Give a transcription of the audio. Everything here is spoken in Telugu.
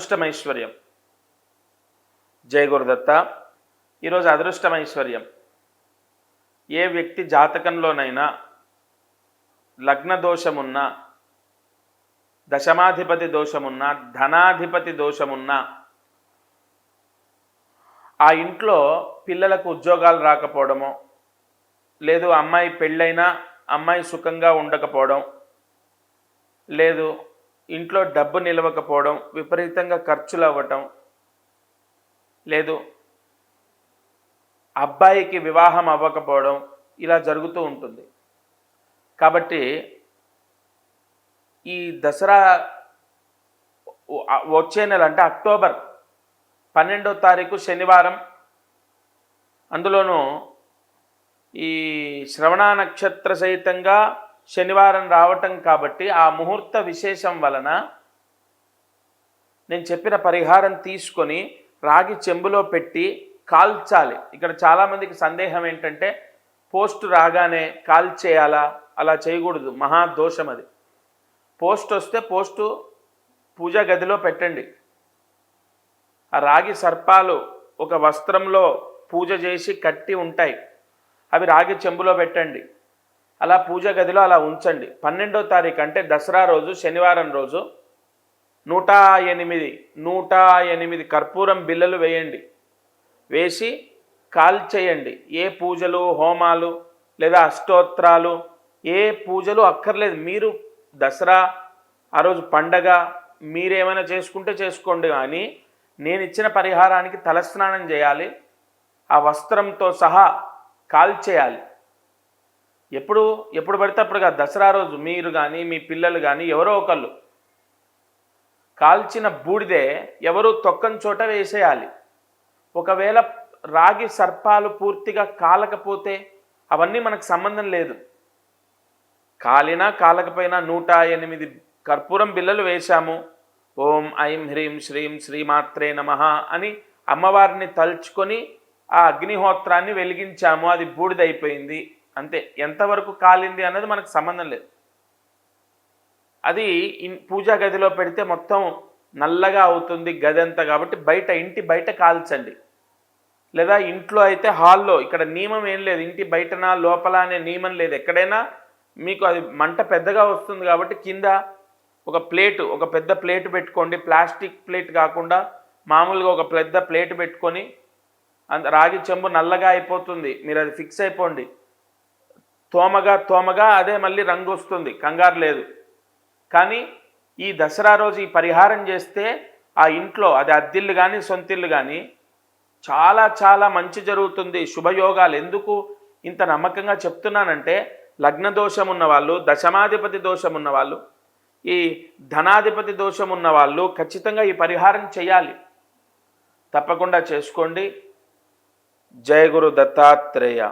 అదృష్టమైశ్వర్యం. జయ గురుదత్త. ఈరోజు అదృష్టమైశ్వర్యం. ఏ వ్యక్తి జాతకంలోనైనా లగ్న దోషమున్నా దశమాధిపతి దోషమున్నా ధనాధిపతి దోషమున్నా ఆ ఇంట్లో పిల్లలకు ఉద్యోగాలు రాకపోవడమో లేదు అమ్మాయి పెళ్ళైనా అమ్మాయి సుఖంగా ఉండకపోవడం లేదు ఇంట్లో డబ్బు నిలవకపోవడం విపరీతంగా ఖర్చులు అవ్వటం లేదు అబ్బాయికి వివాహం అవ్వకపోవడం ఇలా జరుగుతూ ఉంటుంది. కాబట్టి ఈ దసరా వచ్చే నెల అంటే అక్టోబర్ పన్నెండో తారీఖు శనివారం అందులోనూ ఈ శ్రవణ నక్షత్ర సహితంగా శనివారం రావటం కాబట్టి ఆ ముహూర్త విశేషం వలన నేను చెప్పిన పరిహారం తీసుకొని రాగి చెంబులో పెట్టి కాల్చాలి. ఇక్కడ చాలామందికి సందేహం ఏంటంటే పోస్ట్ రాగానే కాల్చేయాలా? అలా చేయకూడదు. మహా దోషం అది. పోస్ట్ వస్తే పోస్టు పూజా గదిలో పెట్టండి. ఆ రాగి సర్పాలు ఒక వస్త్రంలో పూజ చేసి కట్టి ఉంటాయి. అవి రాగి చెంబులో పెట్టండి. అలా పూజ గదిలో అలా ఉంచండి. పన్నెండో తారీఖు అంటే దసరా రోజు శనివారం రోజు నూట ఎనిమిది నూట ఎనిమిది కర్పూరం బిల్లలు వేయండి. వేసి కాల్చేయండి ఏ పూజలు హోమాలు లేదా అష్టోత్రాలు ఏ పూజలు అక్కర్లేదు. మీరు దసరా ఆ రోజు పండగ మీరేమైనా చేసుకుంటే చేసుకోండి కానీ నేను ఇచ్చిన పరిహారానికి తలస్నానం చేయాలి. ఆ వస్త్రంతో సహా కాల్చేయాలి ఎప్పుడు ఎప్పుడు పడితే అప్పుడు దసరా రోజు మీరు కానీ మీ పిల్లలు కానీ ఎవరో ఒకళ్ళు కాల్చిన బూడిదే ఎవరు తొక్కని చోట వేసేయాలి. ఒకవేళ రాగి సర్పాలు పూర్తిగా కాలకపోతే అవన్నీ మనకు సంబంధం లేదు. కాలినా కాలకపోయినా నూట ఎనిమిది కర్పూరం బిల్లలు వేశాము. ఓం ఐం హ్రీం శ్రీం శ్రీమాత్రే నమ అని అమ్మవారిని తలుచుకొని ఆ అగ్నిహోత్రాన్ని వెలిగించాము. అది బూడిదైపోయింది. అంతే. ఎంతవరకు కాలింది అన్నది మనకు సంబంధం లేదు. అది పూజా గదిలో పెడితే మొత్తం నల్లగా అవుతుంది గది అంతా కాబట్టి బయట ఇంటి బయట కాల్చండి. లేదా ఇంట్లో అయితే హాల్లో ఇక్కడ నియమం ఏం లేదు. ఇంటి బయటన లోపల అనే నియమం లేదు. ఎక్కడైనా మీకు అది మంట పెద్దగా వస్తుంది కాబట్టి కింద ఒక ప్లేటు ఒక పెద్ద ప్లేట్ పెట్టుకోండి. ప్లాస్టిక్ ప్లేట్ కాకుండా మామూలుగా ఒక పెద్ద ప్లేట్ పెట్టుకొని అంత రాగి చెంబు నల్లగా అయిపోతుంది. మీరు అది ఫిక్స్ అయిపోండి. తోమగా తోమగా అదే మళ్ళీ రంగు వస్తుంది. కంగారు లేదు. కానీ ఈ దసరా రోజు ఈ పరిహారం చేస్తే ఆ ఇంట్లో అది అద్దిల్లు కానీ సొంతిల్లు కానీ చాలా చాలా మంచి జరుగుతుంది. శుభయోగాలు. ఎందుకు? ఇంత నమ్మకంగా చెప్తున్నానంటే లగ్న దోషం ఉన్నవాళ్ళు దశమాధిపతి దోషం ఉన్నవాళ్ళు ఈ ధనాధిపతి దోషం ఉన్నవాళ్ళు ఖచ్చితంగా ఈ పరిహారం చేయాలి. తప్పకుండా చేసుకోండి. జయ గురు దత్తాత్రేయ.